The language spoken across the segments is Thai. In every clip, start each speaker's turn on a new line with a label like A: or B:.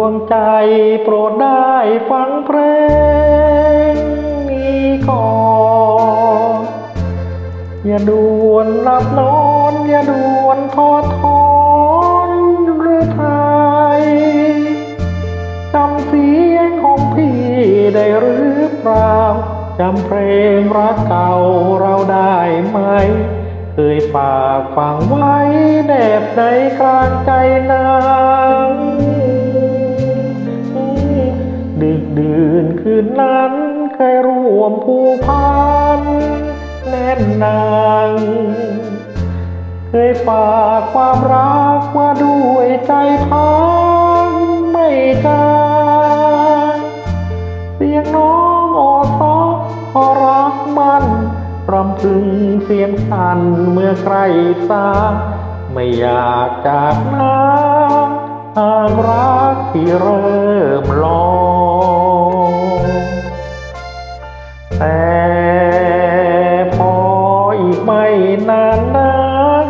A: วงใจโปรดได้ฟังเพลงนี้ก่อนอย่าด่วนหลับนอน อย่าด่วนทอดทอนหรือไทยจำเสียงของพี่ได้หรือเปล่าจำเพลงรักเก่าเราได้ไหม เคยฝากฝังไว้แนบในกลางใจนาง ดื่นคืนนั้นเคยร่วมผู้พันแน่นนางเคยฝากความรักว่าด้วยใจพังไม่กล้เสียงน้องออซอขอรักมันรำพึงเสียงสั่นเมื่อใกล้สาไม่อยากจากน้ำห่างรักที่เริ่มลอง ไม่นานนั้น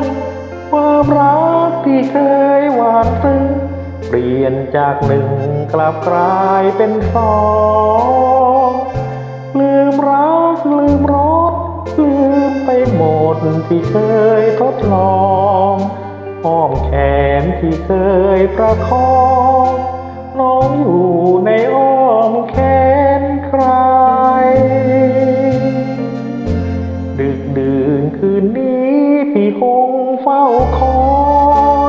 A: ความรักที่เคยหวานซึ้งเปลี่ยนจากหนึ่งกลับกลายเป็นสองลืมรักลืมรสลืมไปหมดที่เคยทดลองอ้อมแขนที่เคยประคองน้องอยู่ในอ้อ คงเฝ้าคอ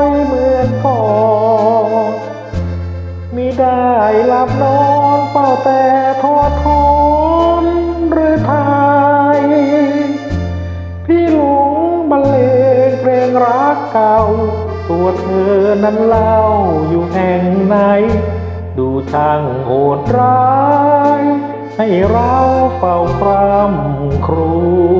A: ยเหมือนก่อนมิได้หลับนอนเฝ้าแต่ทอดทอนหรือไทยพี่หลงบรรเลงเพลงรักเก่า ตัวเธอนั้นเล่าอยู่แห่งไหน ดูช่างโหดร้าย ให้เราเฝ้าคร่ำครว